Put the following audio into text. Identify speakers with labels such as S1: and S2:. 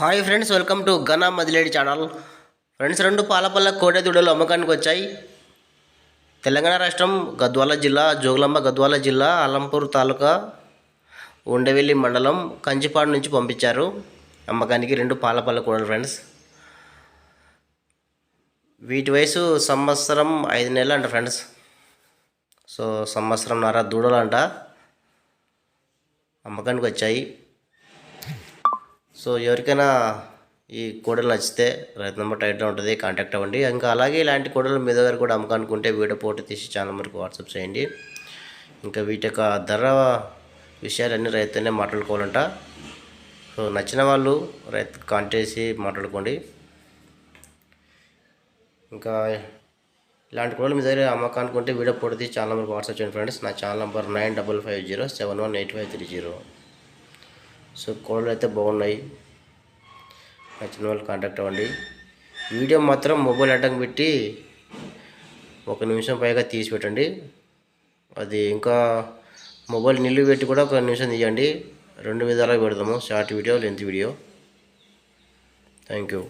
S1: Hi friends welcome to గనా మదిలేడి channel. Friends రెండు పాలపల్ల కోటె దూడలు అమ్మకానికి వచ్చాయి. తెలంగాణ రాష్ట్రం గద్వాల జిల్లా జోగులాంబ గద్వాల జిల్లా అలంపూర్ తాలూకా ఉండవెల్లి మండలం కంచిపాడు నుంచి పంపించారు అమ్మకానికి రెండు పాలపల్ల కోడలు ఫ్రెండ్స్. వీటి వయసు సంవత్సరం ఐదు నెలలు అంట ఫ్రెండ్స్. సో సంవత్సరంన్నర దూడలు అంట అమ్మకానికి వచ్చాయి. సో ఎవరికైనా ఈ కోడలు నచ్చితే రైతు నెంబర్ టైట్లో ఉంటుంది కాంటాక్ట్ అవ్వండి. ఇంకా అలాగే ఇలాంటి కోడలు మీ దగ్గర కూడా అమ్మకానుకుంటే వీడియో ఫోటో తీసి ఛానల్ మనకు వాట్సాప్ చేయండి. ఇంకా వీటి యొక్క ధర విషయాలన్నీ రైతునే మాట్లాడుకోవాలంట. సో నచ్చిన వాళ్ళు రైతు కాంటాక్ట్ చేసి మాట్లాడుకోండి. ఇంకా ఇలాంటి కోడలు మీ దగ్గర అమ్మకానుకుంటే వీడియో ఫోటో తీసి ఛానల్ మనకు వాట్సాప్ చేయండి ఫ్రెండ్స్ నా channel number nine double five zero seven one eight five three zero. So కోడలు అయితే బాగున్నాయి. నచ్చిన వాళ్ళు కాంటాక్ట్ అవ్వండి. వీడియో మాత్రం మొబైల్ అడ్డం పెట్టి ఒక నిమిషం పైగా తీసి పెట్టండి అది ఇంకా మొబైల్ నిల్లు పెట్టి కూడా ఒక నిమిషం తీయండి. రెండు విధాలుగా పెడదాము. Short video length video. Thank you